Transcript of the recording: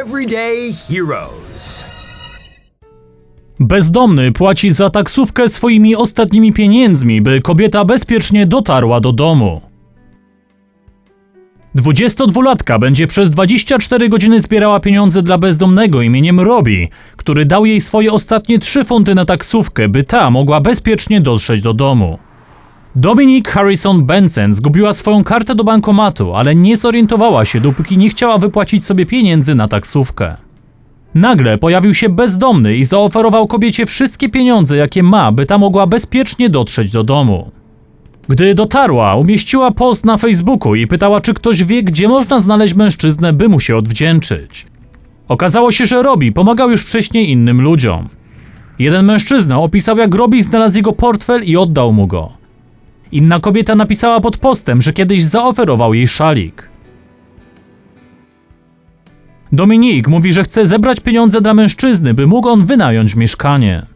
Everyday Heroes. Bezdomny płaci za taksówkę swoimi ostatnimi pieniędzmi, by kobieta bezpiecznie dotarła do domu. 22-latka będzie przez 24 godziny zbierała pieniądze dla bezdomnego imieniem Robi, który dał jej swoje ostatnie 3 funty na taksówkę, by ta mogła bezpiecznie dotrzeć do domu. Dominique Harrison Benson zgubiła swoją kartę do bankomatu, ale nie zorientowała się, dopóki nie chciała wypłacić sobie pieniędzy na taksówkę. Nagle pojawił się bezdomny i zaoferował kobiecie wszystkie pieniądze, jakie ma, by ta mogła bezpiecznie dotrzeć do domu. Gdy dotarła, umieściła post na Facebooku i pytała, czy ktoś wie, gdzie można znaleźć mężczyznę, by mu się odwdzięczyć. Okazało się, że Robi pomagał już wcześniej innym ludziom. Jeden mężczyzna opisał, jak Robi znalazł jego portfel i oddał mu go. Inna kobieta napisała pod postem, że kiedyś zaoferował jej szalik. Dominik mówi, że chce zebrać pieniądze dla mężczyzny, by mógł on wynająć mieszkanie.